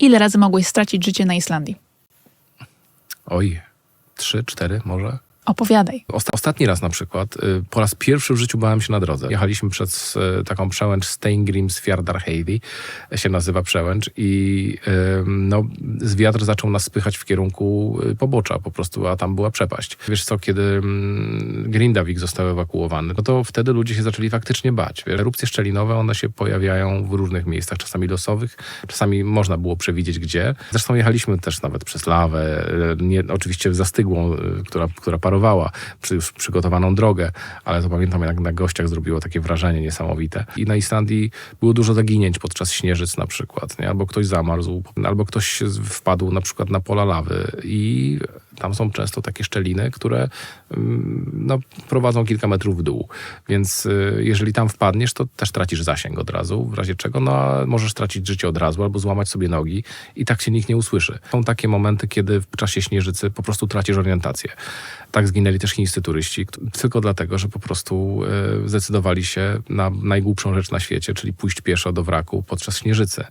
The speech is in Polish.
Ile razy mogłeś stracić życie na Islandii? Oj, trzy, cztery może? Opowiadaj. Osta- ostatni raz na przykład, y, po raz pierwszy w życiu bałem się na drodze. Jechaliśmy przez y, taką przełęcz Steingrims Fjardarheiði, się nazywa przełęcz i y, no, wiatr zaczął nas spychać w kierunku y, pobocza po prostu, a tam była przepaść. Wiesz co, kiedy mm, Grindavik został ewakuowany, no to wtedy ludzie się zaczęli faktycznie bać. Erupcje szczelinowe, one się pojawiają w różnych miejscach, czasami losowych, czasami można było przewidzieć gdzie. Zresztą jechaliśmy też nawet przez lawę, y, nie, oczywiście zastygłą, y, która, która parowała, przy, już przygotowaną drogę, ale to pamiętam jak na gościach zrobiło takie wrażenie niesamowite. I na Islandii było dużo zaginięć podczas śnieżyc na przykład, nie? albo ktoś zamarzł, albo ktoś wpadł na przykład na pola lawy i tam są często takie szczeliny, które mm, no, prowadzą kilka metrów w dół. Więc y, jeżeli tam wpadniesz, to też tracisz zasięg od razu, w razie czego no, możesz tracić życie od razu albo złamać sobie nogi i tak się nikt nie usłyszy. Są takie momenty, kiedy w czasie śnieżycy po prostu tracisz orientację. Tak zginęli też chińscy turyści, tylko dlatego, że po prostu y, zdecydowali się na najgłupszą rzecz na świecie, czyli pójść pieszo do wraku podczas śnieżycy.